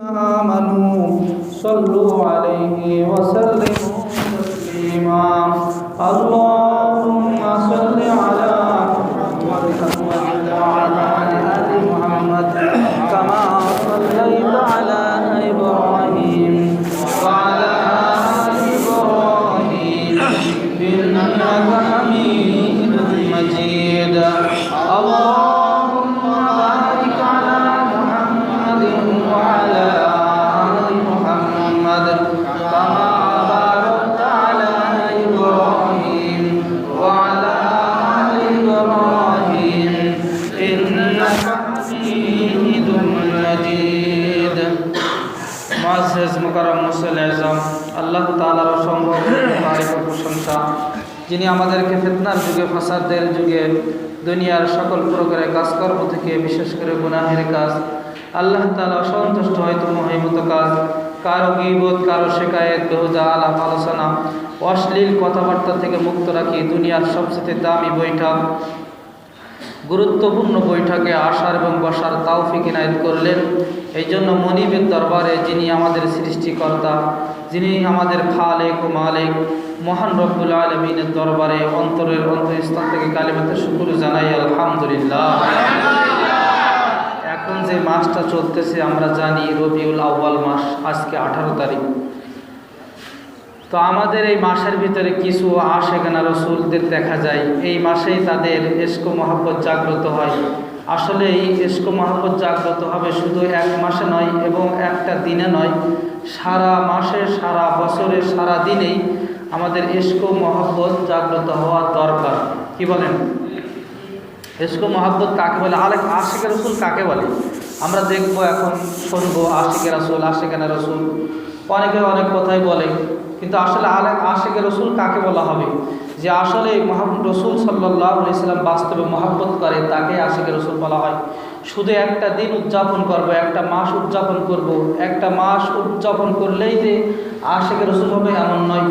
آمنوا صلوا عليه وسلموا تسليما اللهم মাসেস মুকারম মুসল আজম আল্লাহ তালার অসম্ভব প্রশংসা, যিনি আমাদেরকে ফেতনার যুগে, ফাসাদের যুগে, দুনিয়ার সকল প্রকারের কাজকর্ম থেকে বিশেষ করে গুনাহের কাজ, আল্লাহ তালা অসন্তুষ্ট হয়তো মহিমত কাজ, কারও গিবোধ কারও শেখায়ত বেহুদা, আলাপ, আলোচনা, অশ্লীল কথাবার্তা থেকে মুক্ত রাখি দুনিয়ার সবচেয়ে দামি বৈঠক গুরুত্বপূর্ণ বৈঠকে আসার এবং বসার তাওফিক ইনায়ত করলেন। এই জন্য মনিবের দরবারে যিনি আমাদের সৃষ্টিকর্তা, যিনি আমাদের খালেক ও মালেক, মহান রব্বুল আলমিনের দরবারে অন্তরের অন্তঃস্থান থেকে কালিমাতে শুকুর জানাই আলহামদুলিল্লাহ। এখন যে মাসটা চলতেছে আমরা জানি রবিউল আউ্বাল মাস, আজকে আঠারো তারিখ। তো আমাদের এই মাসের ভিতরে কিছু আশেখানা রসুলদের দেখা যায়। এই মাসেই তাদের এসকো মহাব্বত জাগ্রত হয়। আসলে এই এসকো মহাব্বত জাগ্রত হবে শুধু এক মাসে নয়, এবং একটা দিনে নয়। সারা মাসে, সারা বছরে, সারা দিনেই আমাদের এসকো মহাব্বত জাগ্রত হওয়া দরকার। কি বলেন? এসকো মহাব্বত কাকে বলে? আলেক আশিকের রসুল কাকে বলে? আমরা দেখব এখন, শুনব আশিকের রসুল আশিকানা রসুল। অনেকে অনেক কথাই বলে। কিন্তু আসলে আলে আশেকের রসুল কাকে বলা হবে? যে আসলে মহাম্মদ রসুল সাল্লাহ ইসলাম বাস্তবে মহাব্বত করে, তাকে আশেকের রসুল বলা হয়। শুধু একটা দিন উদযাপন করব, একটা মাস উদযাপন করব, একটা মাস উদযাপন করলেই যে আশেকের রসুল হবে এমন নয়।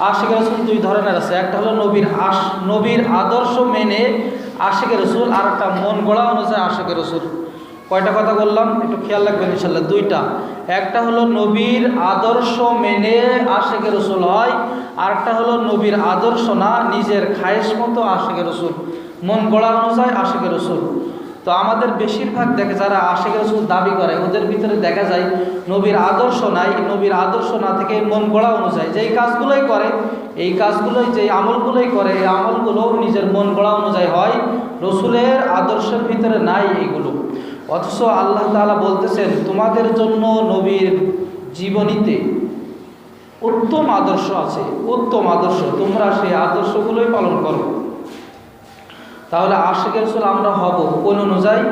আশেকের রসুল দুই ধরনের আছে। একটা হলো নবীর আশ, নবীর আদর্শ মেনে আশেকের রসুল আর একটা মন গড়া অনুযায়ী আশেকের রসুল। কয়টা কথা বললাম? একটু খেয়াল রাখবেন ইনশাল্লাহ দুইটা। একটা হলো নবীর আদর্শ মেনে আশেকে রসুল হয়, আরেকটা হলো নবীর আদর্শ না নিজের খায়েশ মতো আশেকে রসুল। মন গড়া অনুযায়ী আশেকে রসুল। তো আমাদের বেশিরভাগ দেখে যারা আশেকে রসুল দাবি করে, ওদের ভিতরে দেখা যায় নবীর আদর্শ নাই, নবীর আদর্শ না থেকে মন গড়া অনুযায়ী যেই কাজগুলোই করে, এই কাজগুলোই যে আমলগুলোই করে, এই আমলগুলো নিজের মন গড়া অনুযায়ী হয়, রসুলের আদর্শের ভিতরে নাই এইগুলো অথচ আল্লাহ তালা বলতেছেন, তোমাদের জন্য নবীর জীবনীতে উত্তম আদর্শ আছে, উত্তম আদর্শ। তোমরা সেই আদর্শগুলোই পালন করো। তাহলে আশেকের রসুল আমরা হব কোন অনুযায়ী?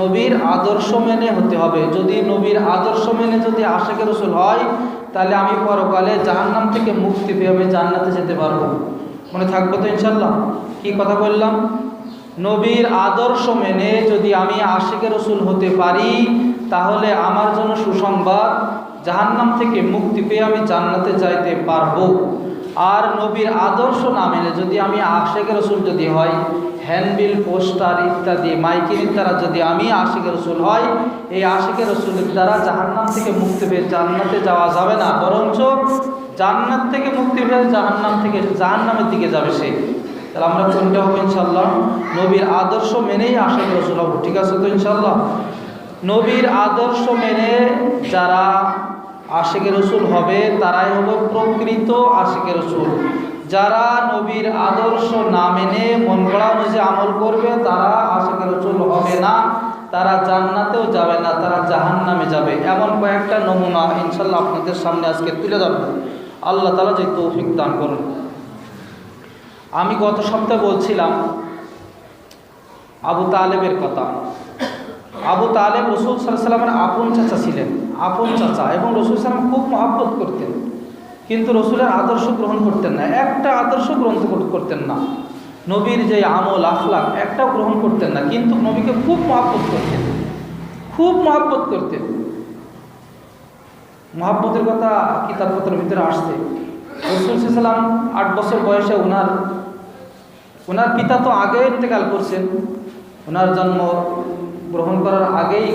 নবীর আদর্শ মেনে হতে হবে। যদি নবীর আদর্শ মেনে যদি আশেকের রসুল হয়, তাহলে আমি পরকালে জাহান্নাম থেকে মুক্তি পেয়ে আমি জান্নাতে যেতে পারব। মনে থাকব তো ইনশাল্লাহ কি কথা বললাম? নবীর আদর্শ মেনে যদি আমি আশিকের রসুল হতে পারি, তাহলে আমার জন্য সুসংবাদ, জাহান্নাম থেকে মুক্তি পেয়ে আমি জান্নাতে যাইতে পারব। আর নবীর আদর্শ না মেনে যদি আমি আশেকের রসুল যদি হয়, হ্যান্ডবিল, পোস্টার ইত্যাদি, মাইকিনের দ্বারা যদি আমি আশিকের রসুল হয়, এই আশিকের রসুলের দ্বারা জাহান্নাম থেকে মুক্তি পেয়ে জান্নাতে যাওয়া যাবে না। বরঞ্চ জান্নাত থেকে মুক্তি পেয়ে জাহান্নাম থেকে জাহান্নামের দিকে যাবে সে। তাহলে আমরা কোনটা হব ইনশাল্লাহ নবীর আদর্শ মেনেই আশেখ রসুল হব, ঠিক আছে তো ইনশাল্লাহ নবীর আদর্শ মেনে যারা আশেকে রসুল হবে, তারাই হলো প্রকৃত আশেকে রসুল। যারা নবীর আদর্শ না মেনে মন গড়া অনুযায়ী আমল করবে, তারা আশেকে রসুল হবে না। তারা জান্নাতেও যাবে না, তারা জাহান নামে যাবে। এমন কয়েকটা নমুনা ইনশাল্লাহ আপনাদের সামনে আজকে তুলে ধরব। আল্লাহ তালা যে তৌফিক দান করুন। আমি গত সপ্তাহে বলছিলাম আবু তালেবের কথা। আবু তালেব রসুল সাল্লামের আপন চাচা ছিলেন, আপন চাচা এবং রসুল সালাম খুব মহাব্বত করতেন। কিন্তু রসুলের আদর্শ গ্রহণ করতেন না, একটা আদর্শ গ্রহণ করতেন না। নবীর যে আমল আখলাক একটাও গ্রহণ করতেন না, কিন্তু নবীকে খুব মহাব্বত করতেন। খুব মহাব্বত করতেন। মহাব্বতের কথা কিতাবপত্রের ভিতরে আসছে। রসুল সাল্লাম আট বছর বয়সে ওনার ওনার পিতা তো আগে ইন্তেকাল করছেন। ওনার জন্ম গ্রহণ করার আগেই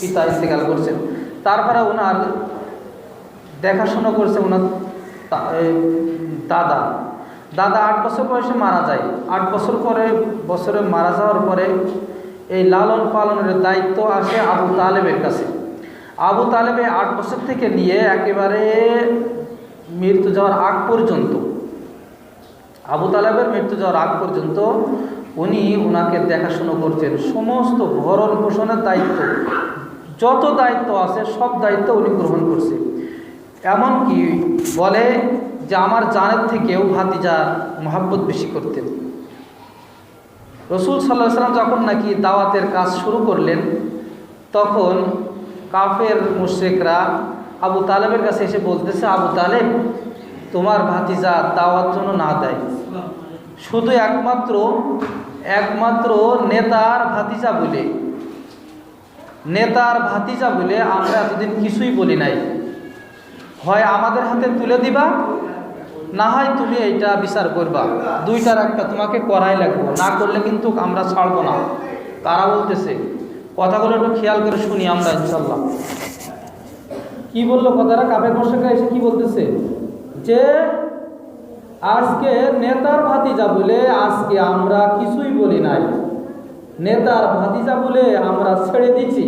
পিতা ইন্তেকাল করছেন। তারপরে ওনার দেখাশোনা করছে ওনার দাদা। দাদা আট বছর বয়সে মারা যায়। আট বছর পরে, বছরে মারা যাওয়ার পরে এই লালন পালনের দায়িত্ব আসে আবু তালেবের কাছে। আবু তালেবে আট বছর থেকে নিয়ে একেবারে মৃত্যু যাওয়ার আগ পর্যন্ত আবু তালেবের মৃত্যু যাওয়ার আগ পর্যন্ত উনি ওনাকে দেখাশুনো করছেন। সমস্ত ভরণ পোষণের দায়িত্ব, যত দায়িত্ব আছে, সব দায়িত্ব উনি গ্রহণ করছে। এমনকি বলে যে আমার জানের থেকেও ভাতিজা মহাব্বত বেশি করতেন। রসুল সাল্লাহ সাল্লাম যখন নাকি দাওয়াতের কাজ শুরু করলেন, তখন কাফের মুশ্রেকরা আবু তালেবের কাছে এসে বলতেছে, আবু তালেব তোমার ভাতিজা দাওয়াত জন্য না দেয়। শুধু একমাত্র একমাত্র নেতার ভাতিজা বলে। নেতার ভাতিজা বলে আমরা এতদিন কিছুই বলি নাই। হয় আমাদের হাতে তুলে দিবা, না হয় তুমি এইটা বিচার করবা। দুইটার একটা তোমাকে করাই লাগবে, না করলে কিন্তু আমরা ছাড়বো না। তারা বলতেছে? কথাগুলো একটু খেয়াল করে শুনি আমরা ইনশাল্লাহ কি বলল কথাটা? কাপের বর্ষাকা এসে কি বলতেছে? যে আজকে নেতার ভাতিজা বলে আজকে আমরা কিছুই বলি নাই। নেতার ভাতিজা বলে আমরা ছেড়ে দিচ্ছি।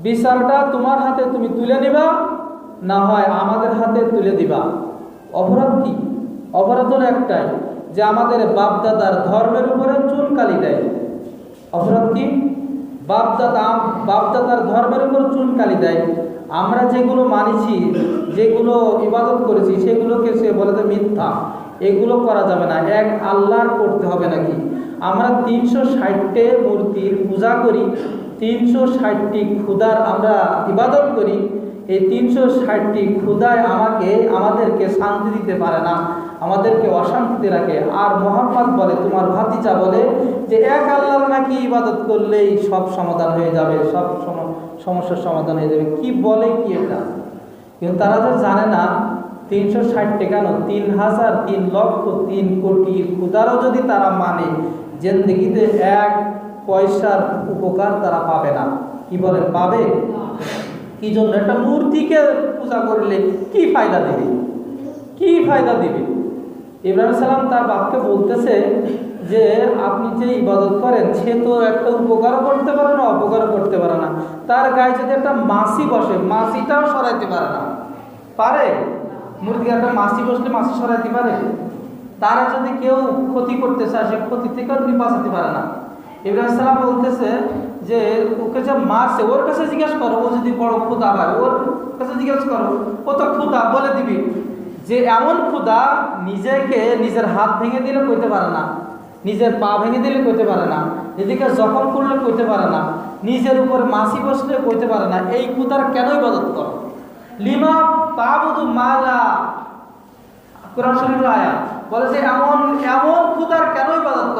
বিচারটা তোমার হাতে তুমি তুলে নিবা, না হয় আমাদের হাতে তুলে দিবা। অপরাধ কি? অপরাধ একটাই, যে আমাদের বাপদাদার ধর্মের উপরে চুনকালি দেয়। অপরাধ কি? বাপদাদা বাপদাদার ধর্মের উপর চুনকালি দেয়। আমরা যেগুলো মানিছি, যেগুলো ইবাদত করেছি, সেগুলোকে সে বলে যে মিথ্যা। এগুলো করা যাবে না। এক আল্লাহর করতে হবে নাকি? আমরা তিনশো ষাটটে মূর্তির পূজা করি, তিনশো ষাটটি ক্ষুদার আমরা ইবাদত করি এই তিনশো ষাটটি ক্ষুদায় আমাকে, আমাদেরকে শান্তি দিতে পারে না, আমাদেরকে অশান্তিতে রাখে। আর মোহাম্মদ বলে, তোমার ভাতিজা বলে যে, এক আল্লাহর নাকি ইবাদত করলেই সব সমাধান হয়ে যাবে, সব সম- সমস্যার সমাধান হয়ে যাবে। কি বলে কি এটা? কিন্তু তারা তো জানে না, তিনশো ষাটটি কেন? তিন হাজার, তিন লক্ষ, তিন কোটি ক্ষুদারও যদি তারা মানে জেন্দিগিতে এক পয়সার উপকার তারা পাবে না। কি বলেন, পাবে? কি জন্য? একটা মূর্তিকে পূজা করলে কি ফায়দা দিবে? কি ফায়দা দিবে? ইব্রাহিম সালাম তার বাপকে বলতেছে যে, আপনি যে ইবাদত করেন, সে তো একটা উপকারও করতে পারে না, অপকারও করতে পারে না। তার গায়ে যদি একটা মাসি বসে, মাসিটাও সরাইতে পারে না। পারে? মূর্তিকে একটা মাসি বসলে মাসি সরাইতে পারে? তারা যদি কেউ ক্ষতি করতে চায়, সে ক্ষতি থেকেও তিনি বাঁচাতে পারে না। ইব্রাহিম সালাম বলতেছে যে, ওকে যে মারছে, ওর কাছে জিজ্ঞাসা করো, ও যদি বড় ক্ষুদা হয় ওর কাছে জিজ্ঞাসা করো, ও তো ক্ষুদা বলে দিবি। যে এমন ক্ষুদা নিজেকে নিজের হাত ভেঙে দিলে কইতে পারে না, নিজের পা ভেঙে দিলে কইতে পারে না, নিজেকে জখম করলে কইতে পারে না, নিজের উপর মাসি বসলে কইতে পারে না, এই ক্ষুদার কেনই মদত করো? লিমা তাবুদু মালা, কোরআন শরীফের আয়া বলে যে, এমন এমন ক্ষুদার কেন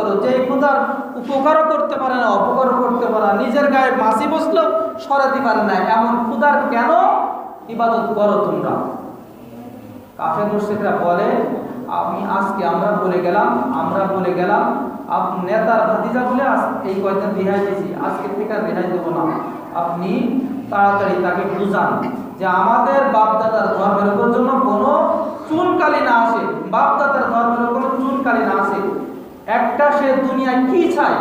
করো। যে এই ক্ষুদার উপকারও করতে পারে না, অপকারও করতে পারে না, নিজের গায়ে মাসি বসলেও সরাতে পারে না। এমন ক্ষুদার কেন ইবাদত করো তোমরা? কাফের মুর্শিকরা বলে, আমি আজকে আমরা বলে গেলাম, আমরা বলে গেলাম আপনি নেতার ভাতিজা বলে এই কয়দিন রেহাই দিয়েছি, আজকে থেকে আর রেহাই দেবো না। আপনি তাড়াতাড়ি তাকে বুঝান যে আমাদের বাপদাদার ধর্মের উপর জন্য কোনো চুনকালি না আসে। বাপদাদার ধর্মের কোনো চুনকালি না আসে। একটা সে দুনিয়ায় কি চায়?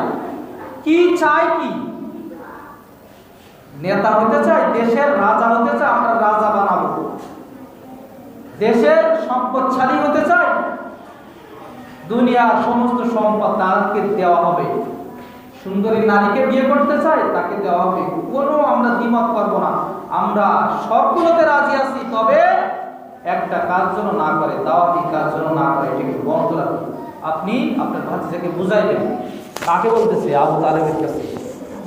কি চায় কি? নেতা হতে চায়, দেশের রাজা হতে চায়, আমরা রাজা বানাবো। দেশের সম্পদশালী হতে চায়, দুনিয়ার সমস্ত সম্পদ তাকে দেওয়া হবে। সুন্দরী নারীকে বিয়ে করতে চায়, তাকে দেওয়া হবে। কোনো আমরা দ্বিমত করব না। আমরা সবগুলোতে রাজি আছি, তবে একটা কাজ যেন না করে, দাওয়াতি কাজ যেন না করে, এটাকে বন্ধ রাখুন আপনি আপনার ভাতিজাকে বুঝাইবেন। কাকে বলতেছে? আবু তালেবের কাছে।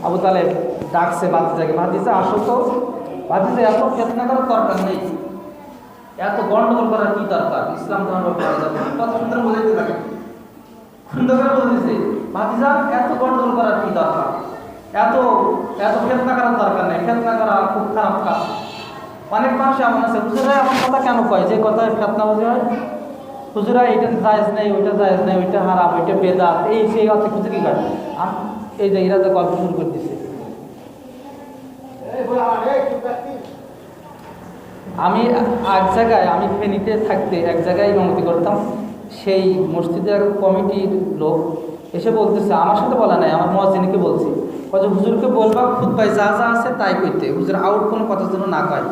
আবু তালেব ডাকছে ভাতিজাকে, ভাতিজা, আসো তো। ভাতিজা, এত ফেতনা করার দরকার নেই। এত গন্ডগোল করার কি দরকার? ইসলাম ধর্ম। কত সুন্দর বোঝাইতে থাকে সুন্দর করে বলতেছে ভাতিজা, এত গন্ডগোল করার কি দরকার? এত এত ফেতনা করার দরকার নেই। ফেতনা করা খুব খারাপ কাজ। অনেক মানুষ এমন আছে। হুজুরা এমন কথা কেন কয়? যে কথা ফেতনা বাজি হয় হুজুরা, এটা জায়েজ নেই, ওইটা জায়েজ নেই, ওইটা হারাম, ওইটা বেদাত, এই সেই কথা খুঁজে কি এই যে এরা তো গল্প শুরু করে দিচ্ছে আমি এক জায়গায়, আমি ফেনীতে থাকতে এক জায়গায় ইমামতি করতাম, সেই মসজিদের কমিটির লোক এসে বলতেছে, আমার সাথে বলা নাই, আমার মহাজিনকে বলছি। কত হুজুরকে বলবা খুদ পাই যা যা আছে তাই করতে হুজুর, আউট কোনো কথা যেন না কয়।